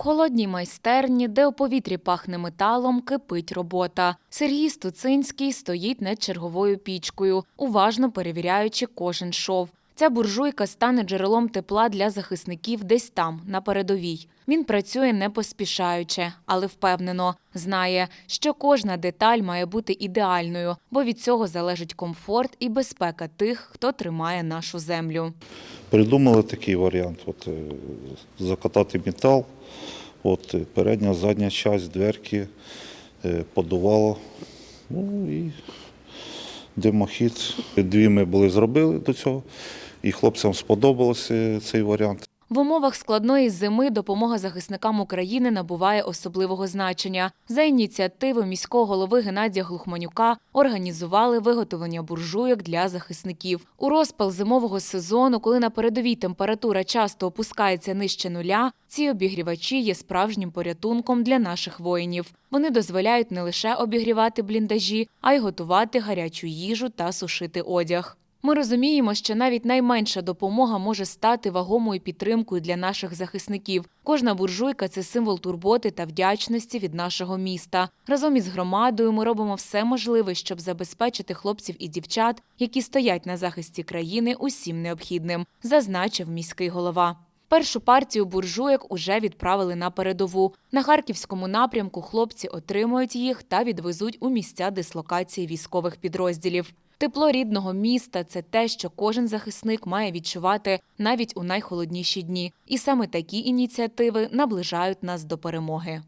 Холодній майстерні, де у повітрі пахне металом, кипить робота. Сергій Стуцинський стоїть над черговою пічкою, уважно перевіряючи кожен шов. Ця буржуйка стане джерелом тепла для захисників десь там, на передовій. Він працює не поспішаючи, але впевнено знає, що кожна деталь має бути ідеальною, бо від цього залежить комфорт і безпека тих, хто тримає нашу землю. Придумали такий варіант: от, е, закатати метал, от, е, передня, задня часть, дверки, е, подувало. Ну і димохід. Дві ми були зробили до цього, і хлопцям сподобався цей варіант. В умовах складної зими допомога захисникам України набуває особливого значення. За ініціативи міського голови Геннадія Глухманюка організували виготовлення буржуйок для захисників. У розпал зимового сезону, коли на передовій температура часто опускається нижче нуля, ці обігрівачі є справжнім порятунком для наших воїнів. Вони дозволяють не лише обігрівати бліндажі, а й готувати гарячу їжу та сушити одяг. Ми розуміємо, що навіть найменша допомога може стати вагомою підтримкою для наших захисників. Кожна буржуйка це символ турботи та вдячності від нашого міста. Разом із громадою ми робимо все можливе, щоб забезпечити хлопців і дівчат, які стоять на захисті країни, усім необхідним, зазначив міський голова. Першу партію буржуєк уже відправили на передову. На харківському напрямку хлопці отримують їх та відвезуть у місця дислокації військових підрозділів. Тепло рідного міста це те, що кожен захисник має відчувати навіть у найхолодніші дні. І саме такі ініціативи наближають нас до перемоги.